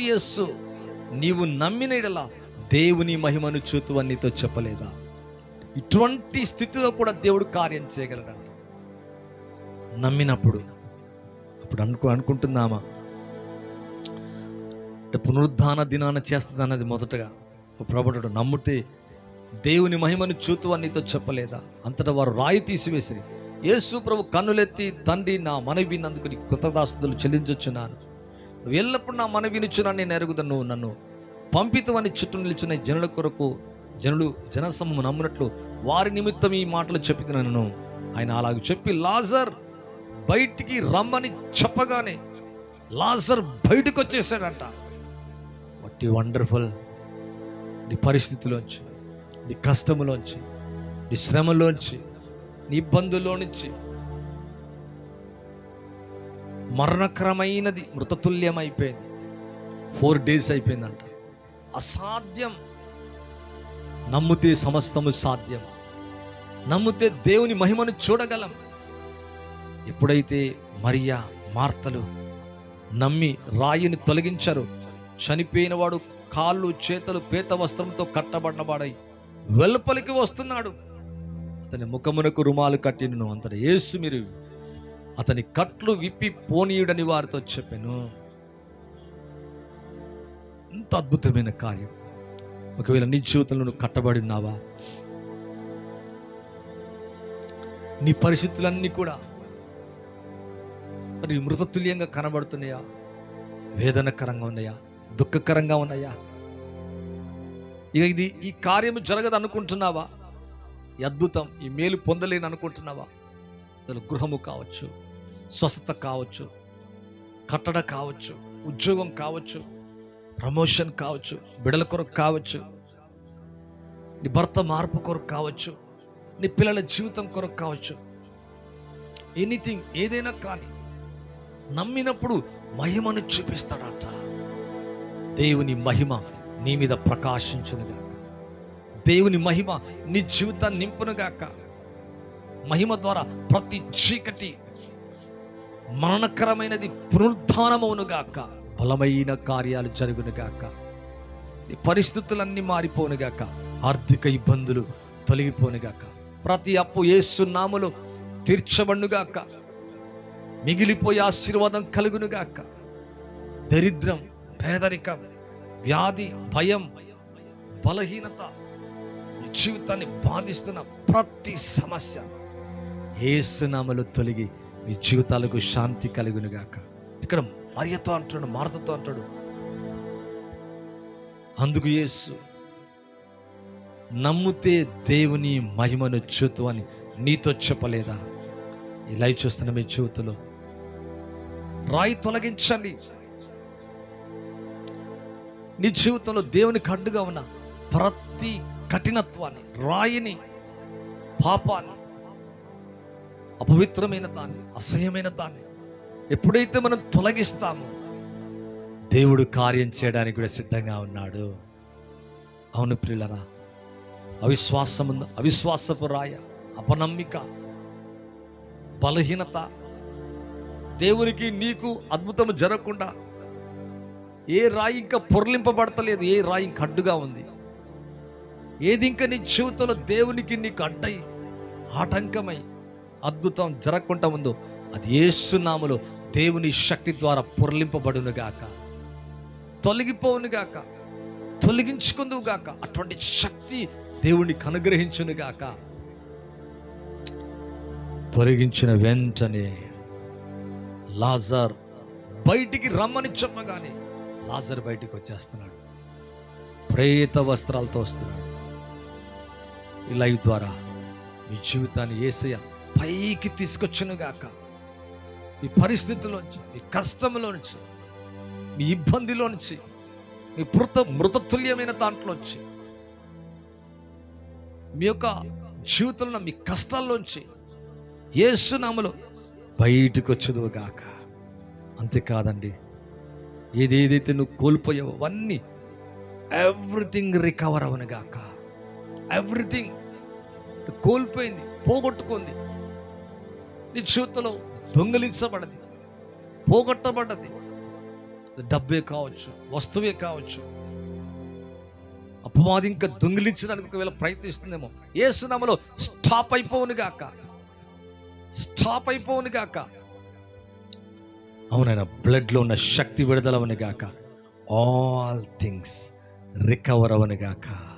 యేసు నీవు నమ్మిన యెడల దేవుని మహిమను చూతువని నీతో చెప్పలేదా? ఇటువంటి స్థితిలో కూడా దేవుడు కార్యం చేయగలడంట. నమ్మినప్పుడు అప్పుడు అనుకో అనుకుంటున్నామా? అంటే పునరుద్ధాన దినాన చేస్తుంది అన్నది మొదటగా ప్రభుడు నమ్ముతే దేవుని మహిమను చూతు నీతో చెప్పలేదా? అంతటా వారు రాయి తీసివేసి యేసు ప్రభు కన్నులెత్తి తండ్రి నా మనవి నందుకుని కృతదాస్తులు చెల్లించొచ్చున్నాను. నువ్వు ఎల్లప్పుడు నా మనవి వినుచున్నా నేను ఎరుగుదా నువ్వు నన్ను పంపితమని చుట్టూ నిలిచిన జనుల కొరకు జనులు జనసమూహం నమ్మునట్లు వారి నిమిత్తం ఈ మాటలు చెప్పుతున్నాను. ఆయన అలాగ చెప్పి లాజర్ బయటికి రమ్మని చెప్పగానే లాజర్ బయటకు వచ్చేసాడంట వట్టి వండర్ఫుల్ నీ పరిస్థితిలోంచి నీ కష్టములోంచి నీ శ్రమలోంచి నీ ఇబ్బందుల్లో నుంచి మరణకరమైనది అయిపోయింది ఫోర్ డేస్ అయిపోయిందంట. అసాధ్యం. నమ్మితే సమస్తము సాధ్యం. నమ్మితే దేవుని మహిమను చూడగలం. ఎప్పుడైతే మరియా మార్తలు నమ్మి రాయిని తొలగించరు చనిపోయినవాడు కాళ్ళు చేతులు పేత వస్త్రంతో కట్టబడినవాడై వెలుపలికి వస్తున్నాడు. అతని ముఖమునకు రుమాలు కట్టినను అంతట యేసు మీరు అతని కట్లు విప్పి పోనీయుడని వారితో చెప్పాను. ఇంత అద్భుతమైన కార్యం. ఒకవేళ నీ జీవితంలో నువ్వు కట్టబడి ఉన్నావా? నీ పరిస్థితులన్నీ కూడా మరి మృతతుల్యంగా కనబడుతున్నాయా? వేదనకరంగా ఉన్నాయా? దుఃఖకరంగా ఉన్నాయా? ఇక ఇది ఈ కార్యము జరగదు అనుకుంటున్నావా ఈ అద్భుతం ఈ మేలు పొందలేని అనుకుంటున్నావా గృహము కావచ్చు స్వస్థత కావచ్చు కట్టడ కావచ్చు ఉద్యోగం కావచ్చు ప్రమోషన్ కావచ్చు బిడల కొరకు కావచ్చు నీ భర్త మార్పు కొరకు కావచ్చు నీ పిల్లల జీవితం కొరకు కావచ్చు. ఎనీథింగ్ ఏదైనా కానీ నమ్మినప్పుడు మహిమను చూపిస్తాడట. దేవుని మహిమ నీ మీద ప్రకాశించునుగాక. దేవుని మహిమ నీ జీవితాన్ని నింపునుగాక. మహిమ ద్వారా ప్రతి చీకటి మరణకరమైనది పునరుద్ధానమవునుగాక బలమైన కార్యాలు జరుగునుగాక ఈ పరిస్థితులన్నీ మారిపోనుగాక ఆర్థిక ఇబ్బందులు తొలగిపోనుగాక ప్రతి అప్పు ఏసునాములు తీర్చబడుగాక మిగిలిపోయే ఆశీర్వాదం కలుగునుగాక దరిద్రం పేదరికం వ్యాధి భయం బలహీనత జీవితాన్ని బాధిస్తున్న ప్రతి సమస్య ఏసునామలు తొలగి మీ జీవితాలకు శాంతి కలుగునుగాక. ఇక్కడ మరియతో అంటాడు మారతతో అంటాడు అందుకు యేసు నమ్ముతే దేవుని మహిమను చూతు అని నీతో చెప్పలేదా? ఈ లైవ్ చూస్తున్న మీ జీవితంలో రాయి తొలగించండి. నీ జీవితంలో దేవునికి అడ్డుగా ఉన్న ప్రతి కఠినత్వాన్ని రాయిని పాపాన్ని అపవిత్రమైన దాన్ని అసహ్యమైన దాన్ని ఎప్పుడైతే మనం తొలగిస్తామో దేవుడు కార్యం చేయడానికి కూడా సిద్ధంగా ఉన్నాడు. అవును ప్రియులరా అవిశ్వాసము అవిశ్వాసపు రాయ అపనమ్మిక బలహీనత దేవునికి నీకు అద్భుతం జరగకుండా ఏ రాయి ఇంకా పొరలింపబడతలేదు ఏ రాయి ఇంకా అడ్డుగా ఉంది. ఏది ఇంకా నీ జీవితంలో దేవునికి నీకు అడ్డై ఆటంకమై అద్భుతం జరగకుండా ఉందో అది ఏసునాములో దేవుని శక్తి ద్వారా పొరలింపబడునుగాక తొలగిపోవునుగాక తొలగించుకుందువుగాక అటువంటి శక్తి దేవునికి అనుగ్రహించునుగాక తొలగించిన వెంటనే లాజర్ బయటికి రమ్మని చెప్పగానే లాజర్ బయటికి వచ్చేస్తున్నాడు. ప్రేత వస్త్రాలతో వస్తున్నాడు. ఈ లైవ్ ద్వారా మీ జీవితాన్ని ఏసయ్య పైకి తీసుకొచ్చునుగాక మీ పరిస్థితిలోంచి మీ కష్టంలోంచి మీ ఇబ్బందిలో నుంచి మీ మృత మృతతుల్యమైన దాంట్లోంచి మీ యొక్క జీవితంలో మీ కష్టాల్లోంచి ఏసునామలో బయటకు వచ్చుదువుగాక అంతేకాదండి ఏదేదైతే నువ్వు కోల్పోయావో అవన్నీ ఎవ్రీథింగ్ రికవర్ అవనుగాక ఎవ్రీథింగ్ కోల్పోయింది పోగొట్టుకుంది. నీ చేతిలో దొంగిలించబడది పోగొట్టబడ్డది డబ్బే కావచ్చు వస్తువే కావచ్చు. అపవాది ఇంకా దొంగిలించడానికి ఒకవేళ ప్రయత్నిస్తుందేమో. ఏసునామలో స్టాప్ అయిపోవును గాక. స్టాప్ అయిపోవును గాక. అవునైనా బ్లడ్లో ఉన్న శక్తి విడుదలవని గాక. ఆల్ థింగ్స్ రికవర్ అవని గాక.